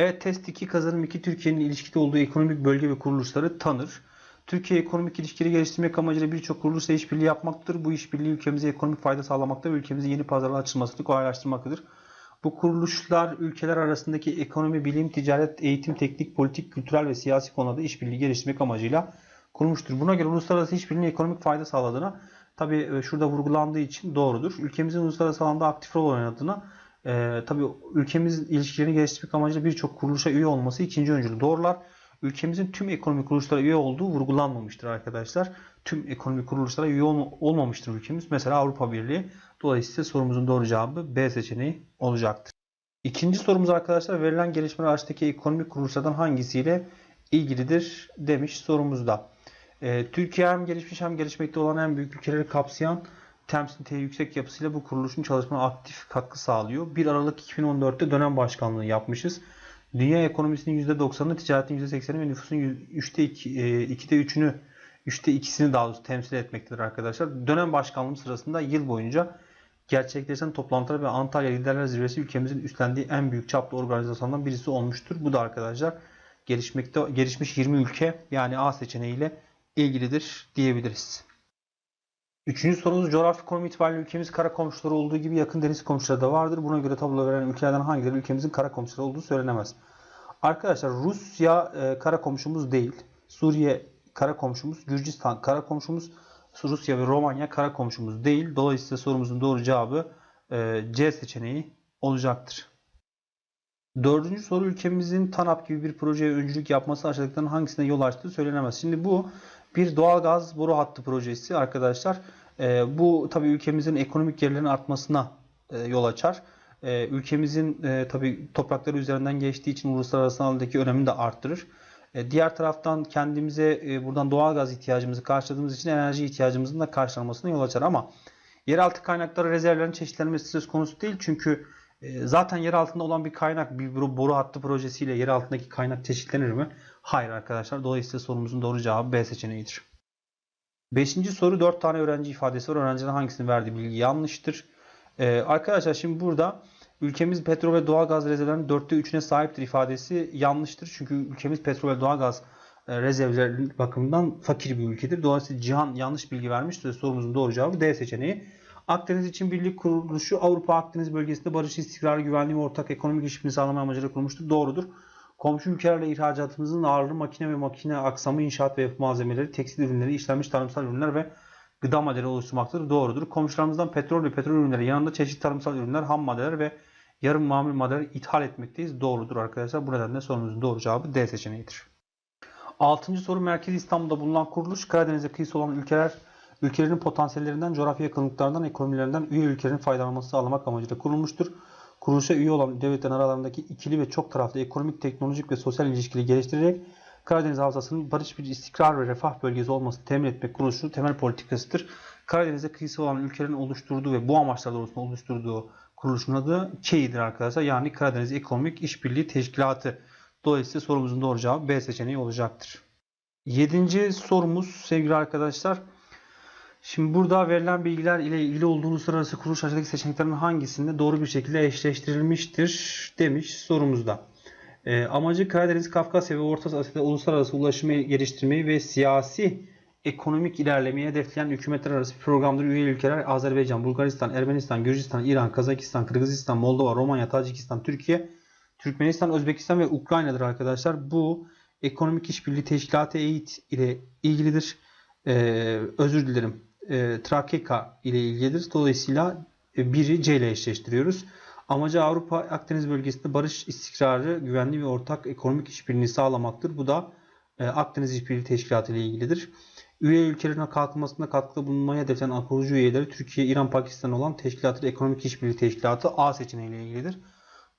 Evet test 2 kazanım 2 Türkiye'nin ilişkide olduğu ekonomik bölge ve kuruluşları tanır. Türkiye ekonomik ilişkileri geliştirmek amacıyla birçok kuruluşla işbirliği yapmaktadır. Bu işbirliği ülkemize ekonomik fayda sağlamakta ve ülkemizin yeni pazarlara açılmasını kolaylaştırmaktadır. Bu kuruluşlar ülkeler arasındaki ekonomi, bilim, ticaret, eğitim, teknik, politik, kültürel ve siyasi konularda işbirliği geliştirmek amacıyla kurulmuştur. Buna göre uluslararası işbirliğinin ekonomik fayda sağladığına tabi şurada vurgulandığı için doğrudur. Ülkemizin uluslararası alanda aktif rol oynadığına e, tabi ülkemiz ilişkilerini geliştirmek amacıyla birçok kuruluşa üye olması ikinci öncülü doğrular. Ülkemizin tüm ekonomik kuruluşlara üye olduğu vurgulanmamıştır arkadaşlar. Tüm ekonomik kuruluşlara üye ol- olmamıştır ülkemiz. Mesela Avrupa Birliği. Dolayısıyla sorumuzun doğru cevabı B seçeneği olacaktır. İkinci sorumuz arkadaşlar verilen gelişmeler arasındaki ekonomik kuruluşlardan hangisiyle ilgilidir demiş sorumuzda. Ee, Türkiye hem gelişmiş hem gelişmekte olan en büyük ülkeleri kapsayan temsiliyeti yüksek yapısıyla bu kuruluşun çalışmana aktif katkı sağlıyor. 1 Aralık 2014'te dönem başkanlığı yapmışız. Dünya ekonomisinin %90'ını, ticaretin %80'ini ve nüfusun %3'te 2'de 3'ünü 3'te 2'sini daha doğrusu temsil etmektedir arkadaşlar. Dönem başkanlığım sırasında yıl boyunca gerçekleşen toplantılar ve Antalya Liderler Zirvesi ülkemizin üstlendiği en büyük çaplı organizasyonlardan birisi olmuştur. Bu da arkadaşlar gelişmekte gelişmiş 20 ülke yani A seçeneğiyle ilgilidir diyebiliriz. Üçüncü sorumuz coğrafi konum itibariyle ülkemiz kara komşuları olduğu gibi yakın deniz komşuları da vardır. Buna göre tablo veren ülkelerden hangileri ülkemizin kara komşuları olduğu söylenemez. Arkadaşlar Rusya e, kara komşumuz değil. Suriye kara komşumuz, Gürcistan kara komşumuz, Rusya ve Romanya kara komşumuz değil. Dolayısıyla sorumuzun doğru cevabı e, C seçeneği olacaktır. Dördüncü soru ülkemizin TANAP gibi bir projeye öncülük yapması aşağıdakilerin hangisine yol açtığı söylenemez. Şimdi bu bir doğalgaz boru hattı projesi arkadaşlar. E, bu tabi ülkemizin ekonomik gelirlerin artmasına e, yol açar. E, ülkemizin e, tabi toprakları üzerinden geçtiği için uluslararası alandaki önemini de arttırır. E, diğer taraftan kendimize e, buradan doğalgaz ihtiyacımızı karşıladığımız için enerji ihtiyacımızın da karşılanmasına yol açar ama yeraltı kaynakları rezervlerin çeşitlenmesi söz konusu değil. Çünkü e, zaten yer altında olan bir kaynak bir boru hattı projesiyle yer altındaki kaynak çeşitlenir mi? Hayır arkadaşlar. Dolayısıyla sorumuzun doğru cevabı B seçeneğidir. Beşinci soru 4 tane öğrenci ifadesi var. Öğrencinin hangisinin verdiği bilgi yanlıştır. Ee, arkadaşlar şimdi burada ülkemiz petrol ve doğalgaz rezervlerinin 4'te 3'üne sahiptir ifadesi yanlıştır. Çünkü ülkemiz petrol ve doğalgaz e, rezervleri bakımından fakir bir ülkedir. Dolayısıyla Cihan yanlış bilgi vermiştir. Sorumuzun doğru cevabı D seçeneği. Akdeniz için Birlik Kuruluşu Avrupa Akdeniz bölgesinde barış, istikrar, güvenliği ve ortak ekonomik işbirliği sağlama amacıyla kurulmuştur. Doğrudur. Komşu ülkelerle ihracatımızın ağırlığı makine ve makine aksamı, inşaat ve yapı malzemeleri, tekstil ürünleri, işlenmiş tarımsal ürünler ve gıda maddeleri oluşturmaktadır. Doğrudur. Komşularımızdan petrol ve petrol ürünleri yanında çeşitli tarımsal ürünler, ham maddeler ve yarım mamul maddeler ithal etmekteyiz. Doğrudur arkadaşlar. Bu nedenle sorumuzun doğru cevabı D seçeneğidir. Altıncı soru Merkez İstanbul'da bulunan kuruluş Karadeniz'e kıyısı olan ülkeler ülkelerin potansiyellerinden, coğrafi yakınlıklarından, ekonomilerinden üye ülkelerin faydalanması sağlamak amacıyla kurulmuştur. Kuruluşa üye olan devletlerin aralarındaki ikili ve çok taraflı ekonomik, teknolojik ve sosyal ilişkileri geliştirerek Karadeniz Havzası'nın barış bir istikrar ve refah bölgesi olmasını temin etmek kuruluşun temel politikasıdır. Karadeniz'e kıyısı olan ülkelerin oluşturduğu ve bu amaçlar doğrultusunda oluşturduğu kuruluşun adı KEİ'dir arkadaşlar. Yani Karadeniz Ekonomik İşbirliği Teşkilatı. Dolayısıyla sorumuzun doğru cevabı B seçeneği olacaktır. Yedinci sorumuz sevgili arkadaşlar. Şimdi burada verilen bilgiler ile ilgili olduğu uluslararası kuruluş aşağıdaki seçeneklerin hangisinde doğru bir şekilde eşleştirilmiştir demiş sorumuzda. E, amacı Karadeniz, Kafkasya ve Orta Asya'da uluslararası ulaşımı geliştirmeyi ve siyasi ekonomik ilerlemeyi hedefleyen hükümetler arası programdır. Üye ülkeler Azerbaycan, Bulgaristan, Ermenistan, Gürcistan, İran, Kazakistan, Kırgızistan, Moldova, Romanya, Tacikistan, Türkiye, Türkmenistan, Özbekistan ve Ukrayna'dır arkadaşlar. Bu ekonomik işbirliği teşkilatı EİT ile ilgilidir. Ee, özür dilerim. E, Trakeka ile ilgilidir. Dolayısıyla e, biri C ile eşleştiriyoruz. Amacı Avrupa Akdeniz bölgesinde barış, istikrarı, güvenli ve ortak ekonomik işbirliğini sağlamaktır. Bu da e, Akdeniz İşbirliği Teşkilatı ile ilgilidir. Üye ülkelerin kalkınmasına katkıda bulunmaya hedeflenen kurucu üyeleri Türkiye, İran, Pakistan olan Teşkilatı Ekonomik İşbirliği Teşkilatı A seçeneği ile ilgilidir.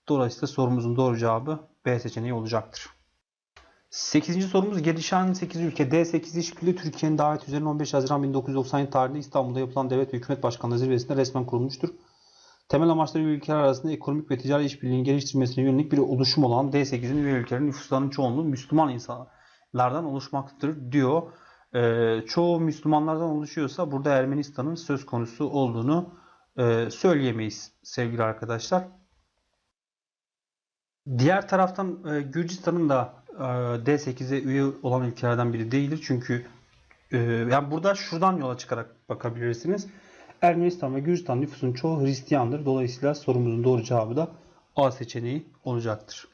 Dolayısıyla sorumuzun doğru cevabı B seçeneği olacaktır. 8. sorumuz gelişen 8 ülke D8 işbirliği Türkiye'nin davet üzerine 15 Haziran 1997 tarihinde İstanbul'da yapılan devlet ve hükümet başkanlığı zirvesinde resmen kurulmuştur. Temel amaçları ülkeler arasında ekonomik ve ticari işbirliğinin geliştirmesine yönelik bir oluşum olan D8'in üye ülkelerin nüfuslarının çoğunluğu Müslüman insanlardan oluşmaktadır diyor. Ee, çoğu Müslümanlardan oluşuyorsa burada Ermenistan'ın söz konusu olduğunu e, söyleyemeyiz sevgili arkadaşlar. Diğer taraftan e, Gürcistan'ın da D8'e üye olan ülkelerden biri değildir. Çünkü e, yani burada şuradan yola çıkarak bakabilirsiniz. Ermenistan ve Gürcistan nüfusunun çoğu Hristiyandır. Dolayısıyla sorumuzun doğru cevabı da A seçeneği olacaktır.